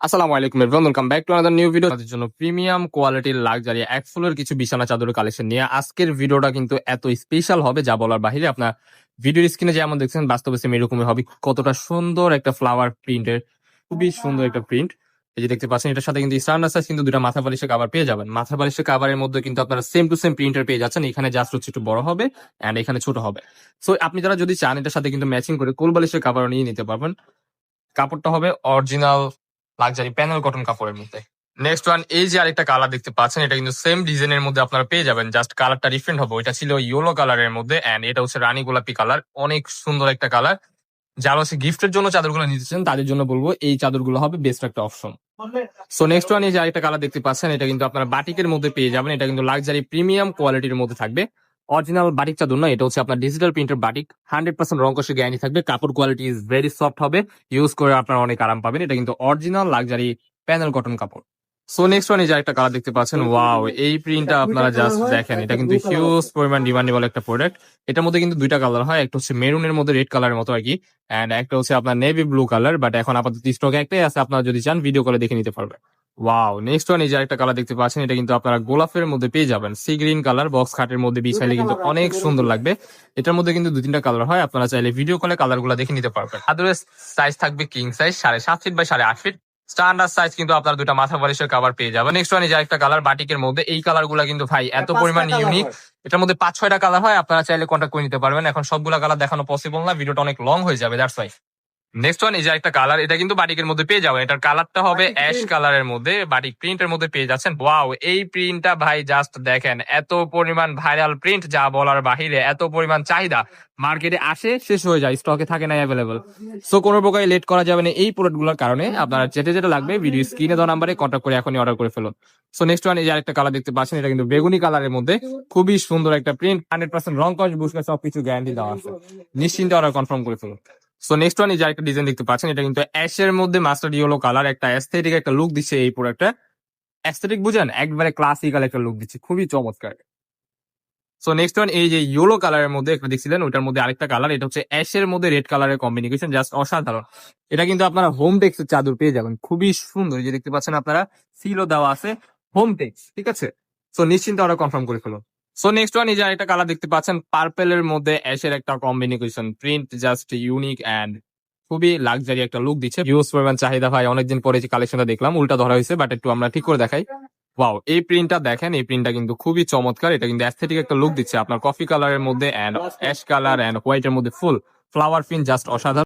আসসালামু আলাইকুম everyone welcome back to another new video তাদের জন্য প্রিমিয়াম কোয়ালিটির লাক্সারি এক ফুলের কিছু বিছানা চাদরের কালেকশন নিয়ে আজকের ভিডিওটা কিন্তু এত স্পেশাল হবে যা বলার বাহিরে আপনার ভিডিওর স্ক্রিনে যেমন দেখছেন, বাস্তবে সেম এরকমই হবে। কতটা সুন্দর একটা ফ্লাওয়ার প্রিন্টের খুবই সুন্দর একটা প্রিন্ট এই যে দেখতে পাচ্ছেন, এটার সাথে কিন্তু স্ট্যান্ডার্ড সাইজ কিন্তু দুটা মাথা বালিশের কাভার পেয়ে যাবেন। মাথা বালিশের কাভারের মধ্যে কিন্তু আপনারা সেম টু সেম প্রিন্টার পেয়ে যাচ্ছেন। এখানে জাস্ট হচ্ছে একটু বড় হবে এন্ড এখানে ছোট হবে। সো আপনি যারা যদি চান, এটার সাথে কিন্তু ম্যাচিং করে কোল বালিশের কাভারও নিয়ে নিতে পারবেন। কাপড়টা হবে অরিজিনাল লাক্সারি প্যানেল কটন কাপড়ের মধ্যে। নেক্সট ওয়ান এই যে আরেকটা কালার দেখতে পাচ্ছেন, এটা কিন্তু সেম ডিজাইনের মধ্যে আপনারা পেয়ে যাবেন। জাস্ট কালারটা ডিফারেন্ট হবে। ওইটা ছিল ইয়েলো কালারের মধ্যে এন্ড এটা হচ্ছে রানী গোলাপি কালার অনেক সুন্দর একটা কালার যারা হচ্ছে গিফটের জন্য চাদরগুলো নিতেছেন তাদের জন্য বলব এই চাদরগুলো হবে বেস্ট একটা অপশন সো নেক্সট ওয়ান এই যে আরেকটা কালার দেখতে পাচ্ছেন, এটা কিন্তু আপনারা বাটিকের মধ্যে পেয়ে যাবেন। এটা কিন্তু লাক্সারি প্রিমিয়াম কোয়ালিটির মধ্যে থাকবে। অরিজিনাল বাটিক চাদর না এটা হচ্ছে আপনার ডিজিটাল প্রিন্টের বাটিক হান্ড্রেড পার্সেন্ট রং কষে গ্যারান্টি থাকবে কাপড় কোয়ালিটি ইজ ভেরি সফট হবে ইউজ করে আপনার অনেক আরাম পাবেন এটা কিন্তু অরিজিনাল লাক্সারি প্যানেল কটন কাপড়। সো নেক্সট ওয়ান এই যে একটা কালার দেখতে পাচ্ছেন ওয়াও এই প্রিন্টটা আপনারা জাস্ট দেখেন এটা কিন্তু হিউজ পরিমাণ ডিমান্ডেবল একটা প্রোডাক্ট এটার মধ্যে কিন্তু দুইটা কালার হয় একটা হচ্ছে মেরুনের মধ্যে রেড কালারের মতো আর কি এন্ড একটা হচ্ছে আপনার নেভি ব্লু কালার বাট এখন আপাতত স্টকে একটাই আছে আপনারা যদি চান ভিডিও করে দেখে নিতে পারবেন। ওয়াও নেক্সট ওয়ান এই যে একটা কালার দেখতে পাচ্ছেন এটা কিন্তু আপনারা গোলাপের মধ্যে পেয়ে যাবেন। সি গ্রিন কালার বক্স খাটের মধ্যে বিছাইলে কিন্তু অনেক সুন্দর লাগবে। এটার মধ্যে কিন্তু দু তিনটা কালার হয় আপনারা চাইলে ভিডিও কলে কালারগুলো দেখে নিতে পারবেন। আদারওয়াইজ সাইজ থাকবে কিং সাইজ সাড়ে সাত ফিট বাই সাড়ে আট ফিট স্ট্যান্ডার্ড সাইজ কিন্তু আপনারা দুটা মাথা বালিশের কাভার পেয়ে যাবেন। নেক্সট ওয়ান এই যে একটা কালার বাটিকের মধ্যে এই কালারগুলা কিন্তু ভাই এত পরিমাণ ইউনিক এটার মধ্যে পাঁচ ছয়টা কালার হয় আপনারা চাইলে কন্ট্যাক্ট করে নিতে পারবেন। এখন সবগুলা কালার দেখানো পসিবল না ভিডিওটা অনেক লং হয়ে যাবে দ্যাটস ওয়াই নেক্সট ওয়ান এই যে একটা কালার এটা কিন্তু বাটিকের মধ্যে পেয়ে যাবেন। এটার কালারটা হবে অ্যাশ কালারের মধ্যে বাটিক প্রিন্টের মধ্যে পেয়ে যাচ্ছেন। ওয়াও এই প্রিন্টটা ভাই জাস্ট দেখেন এত পরিমাণ ভাইরাল প্রিন্ট যা বলার বাহিরে এত পরিমাণ চাহিদা। মার্কেটে আসে শেষ হয়ে যায় স্টকে থাকে না অ্যাভেলেবল সো কোনো প্রকার লেট করা যাবে না এই প্রোডাক্টগুলোর কারণে। আপনারা যেটা যেটা লাগবে ভিডিও স্ক্রিনে দেওয়া নাম্বারে কন্ট্যাক্ট করে এখনই অর্ডার করে ফেলুন। সো নেক্সট ওয়ান এই যে আরেকটা কালার দেখতে পাচ্ছেন এটা কিন্তু বেগুনি কালারের মধ্যে খুবই সুন্দর একটা প্রিন্ট হান্ড্রেড পার্সেন্ট রং কস বুসকা সবকিছু গ্যারান্টি দেওয়া আছে। নিশ্চিন্তে অর্ডার কনফার্ম করে ফেলুন। সো নেক্সট ওয়ান এই যে একটা ডিজাইন দেখতে পাচ্ছেন, এটা কিন্তু অ্যাশের মধ্যে মাস্টার ইয়েলো কালার একটা অ্যাস্থেটিক একটা লুক দিচ্ছে এই প্রোডাক্টটা অ্যাস্থেটিক বুঝেন, একবারে ক্লাসিক্যাল একটা লুক দিচ্ছে, খুবই চমৎকার। সো নেক্সট ওয়ান এই যে ইয়েলো কালারের মধ্যে, একটা দেখছিলেন ওটার মধ্যে আরেকটা কালার এটা হচ্ছে অ্যাশের মধ্যে রেড কালারের কম্বিনেশন জাস্ট অসাধারণ। এটা কিন্তু আপনারা হোম টেক্সের চাদর পেয়ে যাবেন, খুবই সুন্দর। যে দেখতে পাচ্ছেন আপনারা সিলও দেওয়া আছে হোম টেক্স ঠিক আছে? সো নিশ্চিন্তে অর্ডার কনফার্ম করে ফেলুন। সো নেক্সট ওয়ান এই যে আরেকটা কালার দেখতে পাচ্ছেন। পার্পেল এর মধ্যে অ্যাশের একটা combination print just unique and খুবই লাক্সারি একটা লুক দিচ্ছে। ইউজ পরিমাণ চাহিদা ভাই, অনেকদিন পরে যে কালেকশনটা দেখলাম, উল্টা ধরা হয়েছে বাট একটু আমরা ঠিক করে দেখাই। ওয়াও এই প্রিন্টটা দেখেন, এই প্রিন্টটা কিন্তু খুবই চমৎকার। এটা কিন্তু অ্যাস্থেটিক একটা লুক দিচ্ছে। আপনার কফি কালারের মধ্যে অ্যান্ড অ্যাশ কালার অ্যান্ড হোয়াইটের মধ্যে ফুল ফ্লাওয়ার প্রিন্ট জাস্ট অসাধারণ।